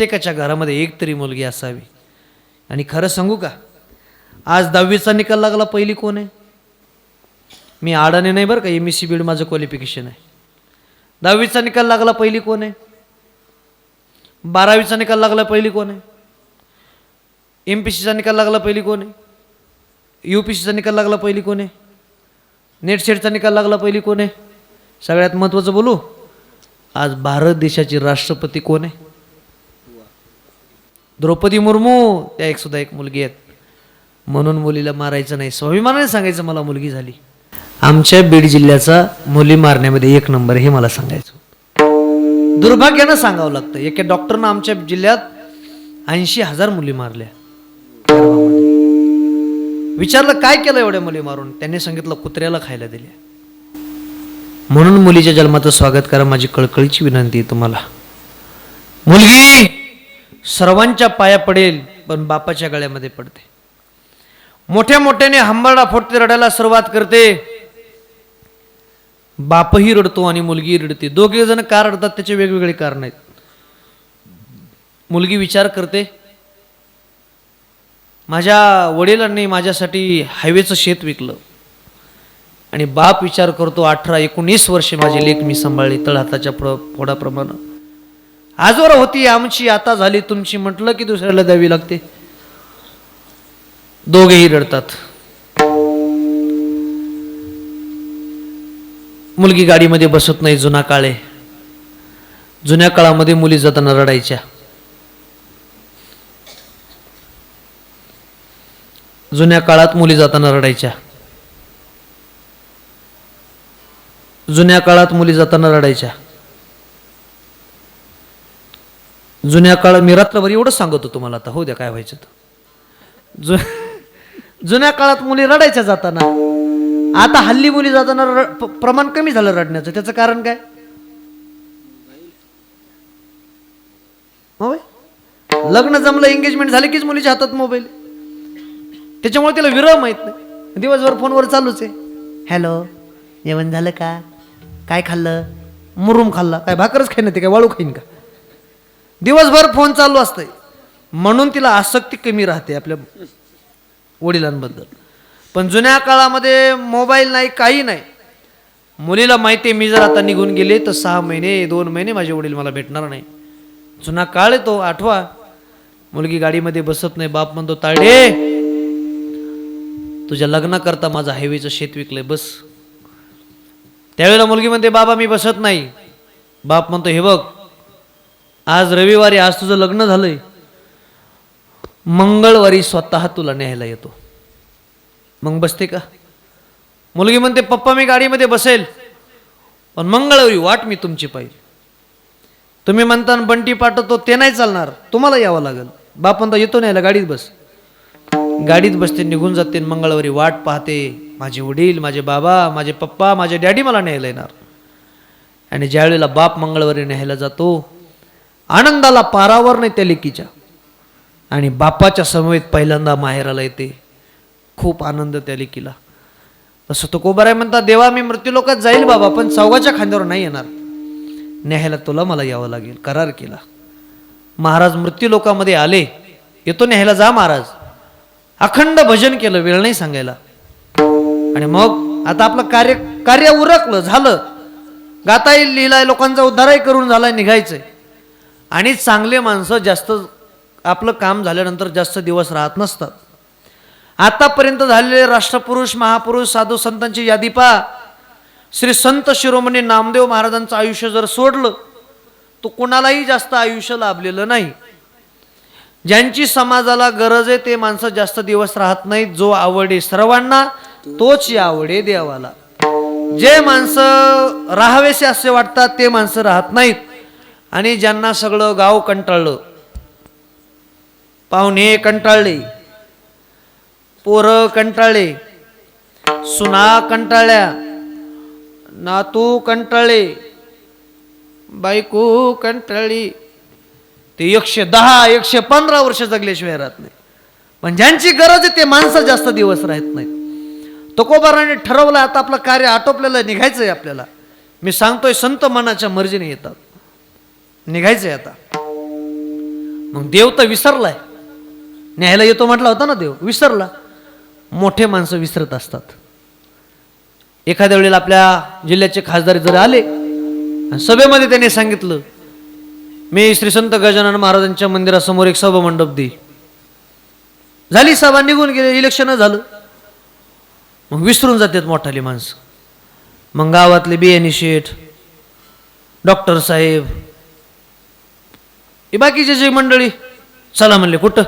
प्रत्येकाच्या घरामध्ये एक तरी मुलगी असावी. आणि खरं सांगू का? आज दहावीचा निकाल लागला पहिली कोण आहे? मी आडाने नाही बरं का एम एस सी बीड माझं क्वालिफिकेशन आहे. दहावीचा निकाल लागला पहिली कोण आहे? बारावीचा निकाल लागला पहिली कोण आहे? एम पी सीचा निकाल लागला पहिली कोण आहे? यू पी सीचा निकाल लागला पहिली कोण आहे? नेट सेटचा निकाल लागला पहिली कोण आहे? सगळ्यात महत्त्वाचं बोलू आज भारत देशाची राष्ट्रपती कोण आहे? द्रौपदी मुर्मू त्या एक सुद्धा एक मुलगी आहेत. म्हणून मुलीला मारायचं नाही. स्वाभिमानाने सांगायचं मला मुलगी झाली. आमच्या बीड जिल्ह्याचा मुली मारण्यामध्ये एक नंबर हे मला सांगायचं दुर्भाग्यानं सांगावं लागतं. एका डॉक्टरनं आमच्या जिल्ह्यात ऐंशी हजार मुली मारल्या. विचारलं काय केलं एवढ्या मुली मारून? त्यांनी सांगितलं कुत्र्याला खायला दिल्या. म्हणून मुलीच्या जन्माचं स्वागत करा माझी कळकळीची विनंती आहे तुम्हाला. मुलगी! सर्वांच्या पाया पडेल पण बापाच्या गळ्यामध्ये पडते. मोठ्या मोठ्याने हंबरडा फोडते रडायला सुरुवात करते. बापही रडतो आणि मुलगी रडते. दोघे जण का रडतात त्याचे वेगवेगळे कारण आहेत. मुलगी विचार करते माझ्या वडिलांनी माझ्यासाठी हायवेचं शेत विकलं. आणि बाप विचार करतो अठरा एकोणीस वर्षे माझे लेख मी सांभाळले तळहाताच्या प्र फोडाप्रमाणे. आजवर होती आमची आता झाली तुमची. म्हटलं की दुसऱ्याला द्यावी लागते. दोघेही रडतात. मुलगी गाडीमध्ये बसत नाही जुना काळे. जुन्या काळामध्ये मुली जाताना रडायच्या. जुन्या काळात मुली जाताना रडायच्या. जुन्या काळात मुली जाताना रडायच्या. जुन्या काळात मी रात्रभर एवढंच सांगतो तुम्हाला आता. हो द्या काय व्हायचं तर. जु जुन्या काळात मुली रडायच्या जाताना. आता हल्ली मुली जाताना प्रमाण कमी झालं रडण्याचं. त्याचं कारण काय? लग्न जमलं एंगेजमेंट झाली कीच मुलीच्या हातात मोबाईल? त्याच्यामुळे तिला विरह माहीत नाही. दिवसभर फोनवर चालूच आहे. हॅलो जेवण झालं का? काय खाल्लं? मुरुम खाल्ला. काय भाकरच खाईन ते? काय वाळू खाईन का? दिवसभर फोन चालू असतंय. म्हणून तिला आसक्ती कमी राहते आपल्या वडिलांबद्दल. पण जुन्या काळामध्ये मोबाईल नाही काही नाही. मुलीला माहिती आहे मी जर आता निघून गेले तर सहा महिने दोन महिने माझे वडील मला भेटणार नाही. जुना काळ आहे तो आठवा. मुलगी गाडीमध्ये बसत नाही बाप म्हणतो ताळे तुझ्या लग्नाकरता माझं हायवेचं शेत विकलंय बस. त्यावेळेला मुलगी म्हणते बाबा मी बसत नाही. बाप म्हणतो हे बघ आज रविवारी आज तुझं लग्न झालंय. मंगळवारी स्वतः तुला न्यायला येतो. मग बसते का? मुलगी म्हणते पप्पा मी गाडीमध्ये बसेल. पण मंगळवारी वाट मी तुमची पाहिजे तुम्ही म्हणता बंटी पाठवतो ते नाही चालणार. तुम्हाला यावं लागेल. बाप म्हणता येतो न्यायला गाडीत बस. गाडीत बसते निघून जाते मंगळवारी वाट पाहते. माझे वडील माझे बाबा माझे पप्पा माझे डॅडी मला न्यायला येणार. आणि ज्यावेळेला बाप मंगळवारी न्यायला जातो आनंदाला पारावर नाही त्या लेकीच्या. आणि बापाच्या समवेत पहिल्यांदा माहेराला येते. खूप आनंद त्या लेकीला. तसं तो कोबराय म्हणता देवा मी मृत्यूलोकात जाईल बाबा पण चौघाच्या खांद्यावर नाही येणार. न्यायला तुला मला यावं लागेल करार केला. महाराज मृत्यूलोकामध्ये आले. येतो न्यायला जा महाराज. अखंड भजन केलं वेळ नाही सांगायला. आणि मग आता आपलं कार्य कार्य उरकलं झालं. गाता येईल लिहिलाय लोकांचा उद्धारही करून झालाय निघायचंय. आणि चांगले माणसं जास्त आपलं काम झाल्यानंतर जास्त दिवस राहत नसतात. आतापर्यंत झालेले राष्ट्रपुरुष महापुरुष साधू संतांची यादी पहा. श्री संत शिरोमणी नामदेव महाराजांचं आयुष्य जर सोडलं तो कोणालाही जास्त आयुष्य लाभलेलं नाही. ज्यांची समाजाला गरज आहे ते माणसं जास्त दिवस राहत नाहीत. जो आवडे सर्वांना तोच आवडे देवाला. जे माणसं राहावेसे असे वाटतात ते माणसं राहत नाहीत. आणि ज्यांना सगळं गाव कंटाळलं पाहुणे कंटाळले पोरं कंटाळले सुना कंटाळल्या नातू कंटाळले बायको कंटाळली ते एकशे दहा एकशे पंधरा वर्ष जगल्याशिवाय राहत नाही पण ज्यांची गरज आहे ते माणसं जास्त दिवस राहत नाहीत. तुकोबाराने ठरवलं आता आपलं कार्य आटोपलेलं निघायचं आहे आपल्याला. मी सांगतोय संत मनाच्या मर्जीने येतात. निघायचंय आता. मग देव तर विसरलाय. न्यायला येतो म्हटला होता ना देव? विसरला. मोठे माणसं विसरत असतात. एखाद्या वेळेला आपल्या जिल्ह्याचे खासदार जर आले सभेमध्ये त्यांनी सांगितलं मी श्री संत गजानन महाराजांच्या मंदिरासमोर एक सभा मंडप दे झाली सभा निघून गेले इलेक्शन झालं. मग विसरून जातात मोठाली माणसं. मग गावातले बियाणी शेठ डॉक्टर साहेब हे बाकीचे जे मंडळी चला म्हणले कुठं?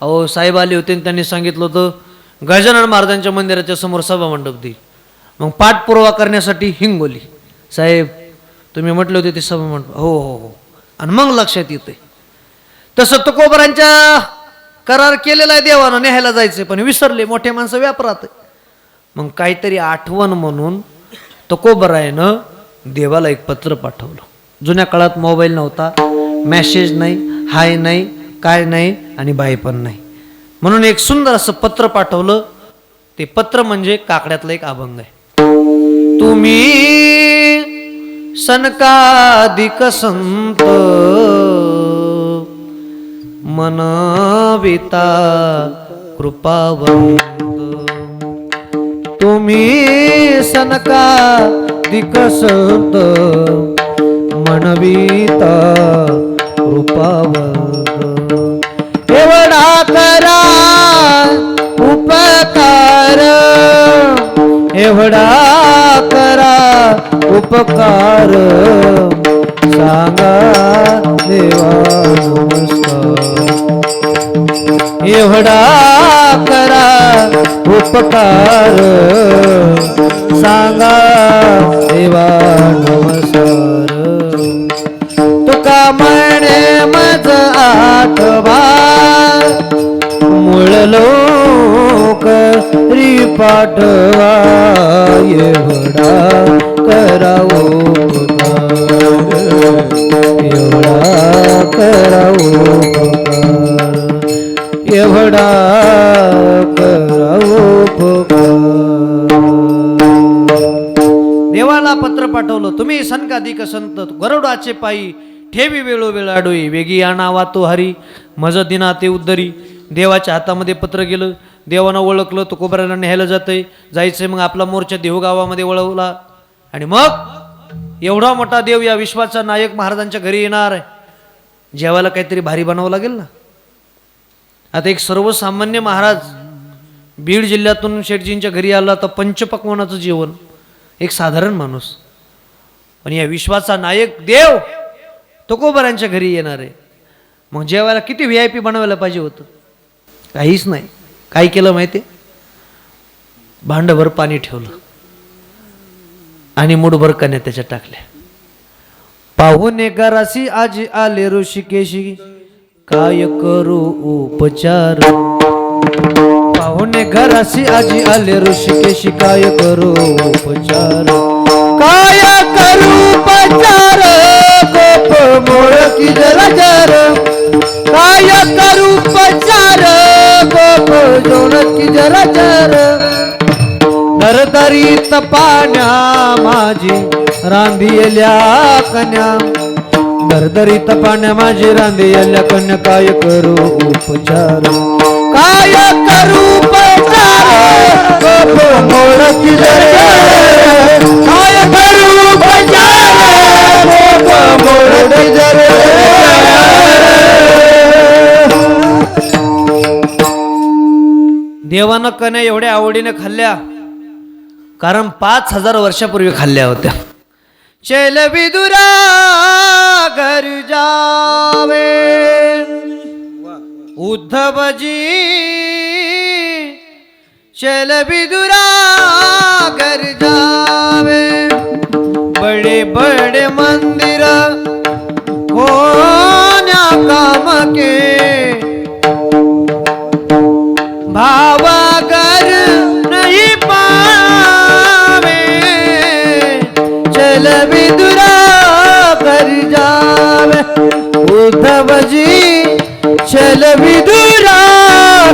अहो साहेब आले होते आणि त्यांनी सांगितलं होतं गजानन महाराजांच्या मंदिराच्या समोर सभा मंडप देईल मग पाठपुरावा करण्यासाठी हिंगोली. साहेब तुम्ही म्हटले होते ते सभा मंडप. हो हो हो. आणि मग लक्षात येते तसं तुकोबरांच्या करार केलेला आहे देवानं न्यायला जायचं पण विसरले मोठे माणसं व्यापारात. मग काहीतरी आठवण म्हणून तुकोबरायनं देवाला एक पत्र पाठवलं. जुन्या काळात मोबाईल नव्हता मॅसेज नाही हाय नाही काय नाही आणि बाय पण नाही. म्हणून एक सुंदर असं पत्र पाठवलं. ते पत्र म्हणजे काकड्यातलं एक अभंग आहे. तुम्ही सनकादिक संत मनविता कृपावंत. तुम्ही सनकादिक संत मनविता कृपावंत एवढा करा उपकार. एवढा करा उपकार. सांगा देवा नमस्कार. एवढा करा उपकार. सांगा देवा नमस्कार. मूळ लोक री पाठवा एवढा करावो एवढा करावो एवढा करावो देवाला पत्र पाठवलं. तुम्ही सनकाधिक संत गरुडाचे पायी ठेवी वेळोवेळ आडोई. वेगी आणावा तो हरी. मज दिना ते उद्धरी देवाच्या हातामध्ये पत्र गेलं देवानं ओळखलं तो कोबऱ्याला न्यायला जातंय. जायचंय मग आपला मोर्चा देवगावामध्ये वळवला. आणि मग एवढा मोठा देव या विश्वाचा नायक महाराजांच्या घरी येणार आहे. जेवायला काहीतरी भारी बनावं लागेल ना? आता एक सर्वसामान्य महाराज बीड जिल्ह्यातून शेठजींच्या घरी आला तर पंचपक्वानाचं जेवण. एक साधारण माणूस. पण या विश्वाचा नायक देव तुकोबरांच्या घरी येणार आहे. मग जेवायला किती व्ही आय पी बनवायला पाहिजे होतं? काहीच नाही. काय केलं माहिती? भांडभर पाणी ठेवलं. आणि मुठभर कन्या त्याच्यात टाकल्या. पाहुणे घरासी आजी आले ऋषिकेशी. काय करू उपचार? पाहुणे घरासी आजी आले ऋषिकेशी. काय करू उपचार? काय करू उपचार? गोप मोळ की जरा गोप जोड की जरा जर दरदरीत पाण्या माझी रांधियल्या कन्या. दरदरीत तपाण्या माझी रांधियल्या कन्या काय करू उपचार? काय करू उपचार? काय करू देवानं कण्या एवढ्या आवडीने खाल्ल्या. कारण पाच हजार वर्षापूर्वी खाल्ल्या होत्या. चल विदुरा घर जावे. उद्धवजी चल विदुरा घर जावे. बड़े बड़े मंदिर कोण्या काम के उद्धव जी चल विदुरा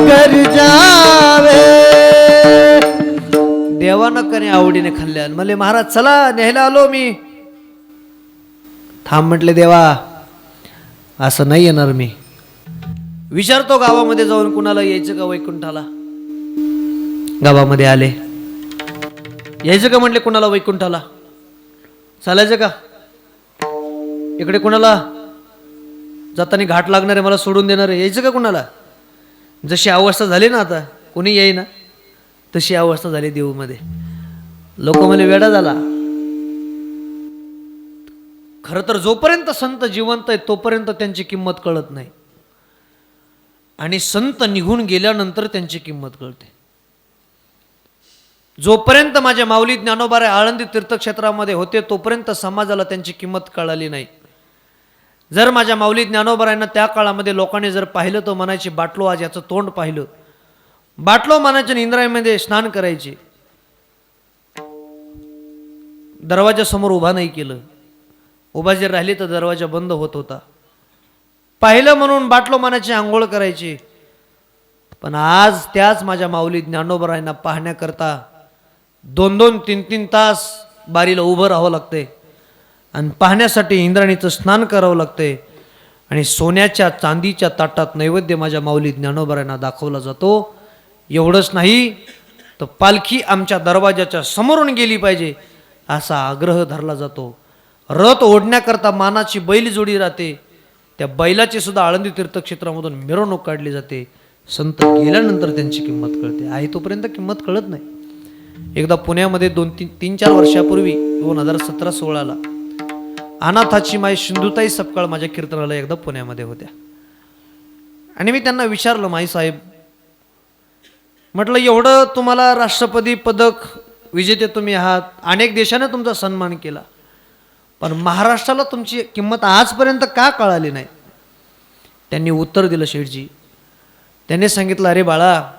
कर जावे। देवानं कने आवडीने खाल्ल्या म्हणले महाराज चला न्यायला आलो मी. थांब म्हटले देवा असं नाही येणार मी. विचारतो गावामध्ये जाऊन कुणाला यायचं का वैकुंठाला? गावामध्ये आले. यायचं का? म्हटले कुणाला वैकुंठाला? चालायचं का? इकडे कुणाला? जाताना घाट लागणारे मला सोडून देणारे यायचं का कुणाला? जशी अवस्था झाली ना आता कोणी येईना तशी अवस्था झाली देऊमध्ये. लोक मला वेडा झाला. खरं तर जोपर्यंत संत जिवंत आहे तोपर्यंत त्यांची किंमत कळत नाही. आणि संत निघून गेल्यानंतर त्यांची किंमत कळते. जोपर्यंत माझ्या माऊली ज्ञानोबारे आळंदी तीर्थक्षेत्रामध्ये होते तोपर्यंत समाजाला त्यांची किंमत कळाली नाही. जर माझ्या माऊली ज्ञानोबरांना त्या काळामध्ये लोकांनी जर पाहिलं तर मनाची बाटलो आज याचं तोंड पाहिलं. बाटलो मनाच्या आणि स्नान करायचे. दरवाजासमोर उभा नाही केलं. उभा जर राहिली तर दरवाजा बंद होत होता. पाहिलं म्हणून बाटलो मानाची आंघोळ करायची. पण आज त्याच माझ्या माऊली ज्ञानोबरांना पाहण्याकरता दोन दोन तीन तीन तास बारीला उभं राहावं लागते आणि पाहण्यासाठी इंद्राणीचं स्नान करावं लागते आणि सोन्याच्या चांदीच्या ताटात नैवेद्य माझ्या माऊली ज्ञानोबऱ्यांना दाखवला जातो. एवढंच नाही तर पालखी आमच्या दरवाजाच्या समोरून गेली पाहिजे असा आग्रह धरला जातो. रथ ओढण्याकरता मानाची बैल जोडी राहते. त्या बैलाची सुद्धा आळंदी तीर्थक्षेत्रामधून मिरवणूक काढली जाते. संत गेल्यानंतर त्यांची किंमत कळते. आहे तोपर्यंत किंमत कळत नाही. एकदा पुण्यामध्ये दोन तीन तीन चार वर्षापूर्वी दोन हजार सतरा सोळाला अनाथाची माय सिंधुताई सपकाळ माझ्या कीर्तनाला एकदा पुण्यामध्ये होत्या. आणि मी त्यांना विचारलं माई साहेब म्हटलं एवढं तुम्हाला राष्ट्रपती पदक विजेते तुम्ही आहात. अनेक देशाने तुमचा सन्मान केला. पण महाराष्ट्राला तुमची किंमत आजपर्यंत का कळाली नाही? त्यांनी उत्तर दिलं शेठजी त्यांनी सांगितलं अरे बाळा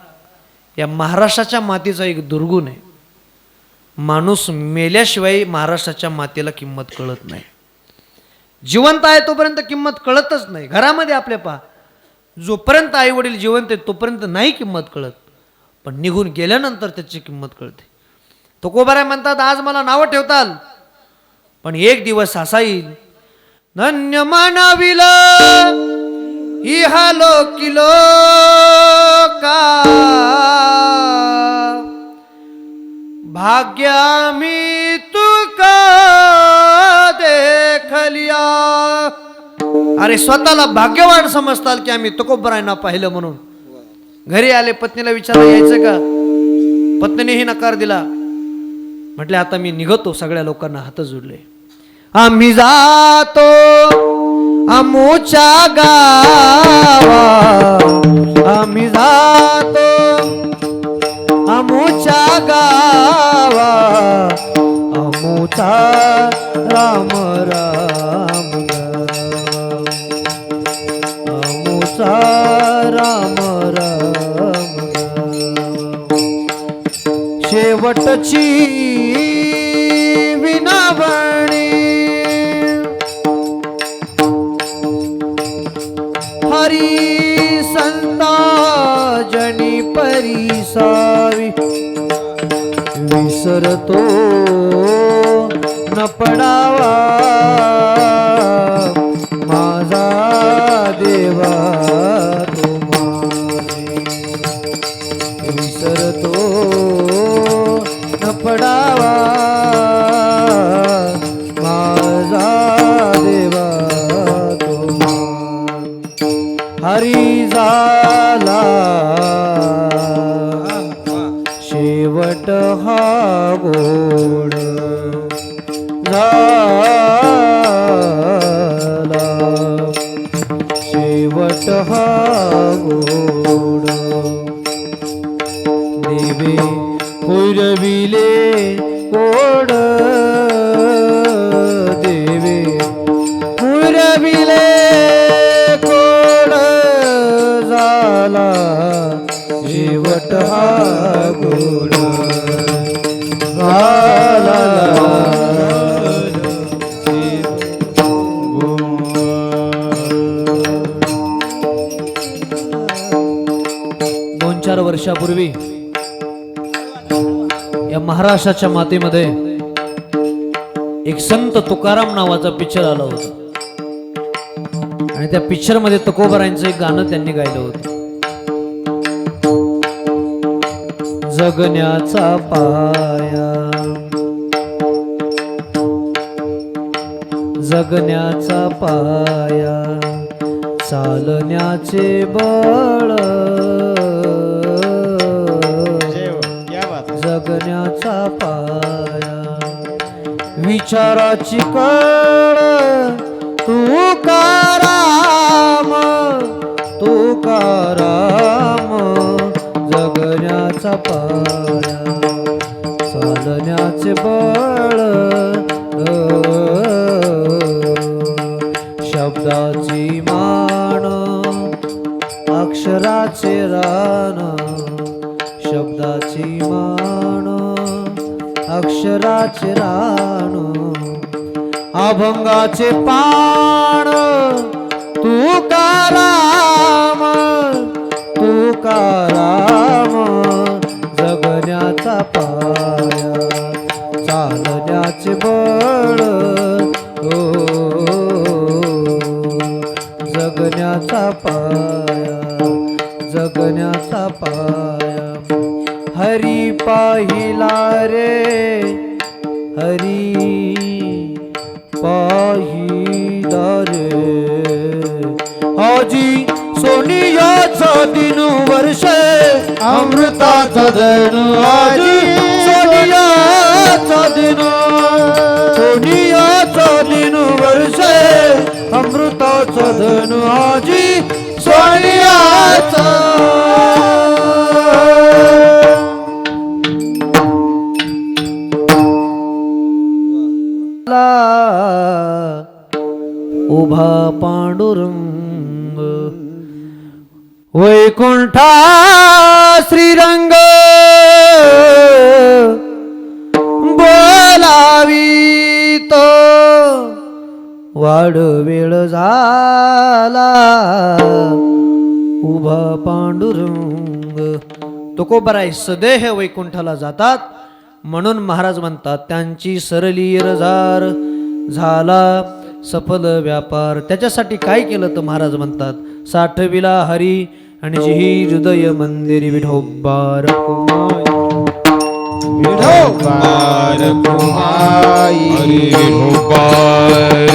या महाराष्ट्राच्या मातीचा एक दुर्गुण आहे. माणूस मेल्याशिवाय महाराष्ट्राच्या मातेला किंमत कळत नाही. जिवंत आहे तोपर्यंत किंमत कळतच नाही. घरामध्ये आपल्या पहा जोपर्यंत आई वडील जिवंत आहेत तोपर्यंत नाही किंमत कळत. पण निघून गेल्यानंतर त्याची किंमत कळते. तो कोबाऱ्या म्हणतात आज मला नावं ठेवताल. पण एक दिवस असा येईल धन्य मानविला इहालो किलो का भाग्या मी तुका देखलिया अरे स्वतःला भाग्यवान समजताल की आम्ही तुकोबरायांना पाहिलं म्हणून. घरी आले पत्नीला विचारलं यायचं का? पत्नीनेही नकार दिला. म्हटले आता मी निघतो सगळ्या लोकांना हात जोडले. आम्ही जातो आमोच्या गावा आम्ही जातो आमोच्या गावा आमोचा राम राम. शेवटची विनावणी. हरी संता जनी परिसावी. विसरतो न पडावा. হব वर्षापूर्वी या महाराष्ट्राच्या मातीमध्ये एक संत तुकाराम नावाचा पिक्चर आला होता. आणि त्या पिक्चरमध्ये तकोबरांचं एक गाणं त्यांनी गायलं होतं. जगण्याचा पाया. जगण्याचा पाया. चालण्याचे बळ. जगण्याचा पाया. विचाराची कळ तू काराम तू काराम जगण्याचा पाया. चालण्याचे बळ शब्दाची मान अक्षराचे रान. शब्दाची मान अक्षराचे राण अभंगाचे पाण तू कराम तू कराम जगण्याचा पाया चालण्याचे बळ हो जगण्याचा पाया. हरी पाहिला रे. हरी पाहिला रे. आजी सोनियाचा दिन वर्ष अमृताचा धन आजी सोनियाचा दिन सोनियाचा दिन वर्ष अमृताचा धन आजी सोनियाचा उभा पांडुरंग. वैकुंठा श्रीरंग बोलावी तो वाढ वेळ झाला उभा पांडुरंग. तुकोबराय सदेह वैकुंठाला जातात. म्हणून महाराज म्हणतात त्यांची सरली रजार झाला सफल व्यापार. त्याच्यासाठी काय केलं तर महाराज म्हणतात साठविला हरी आणि जिही हृदय मंदिर विठोबार विठोबार कुमाई विठोबार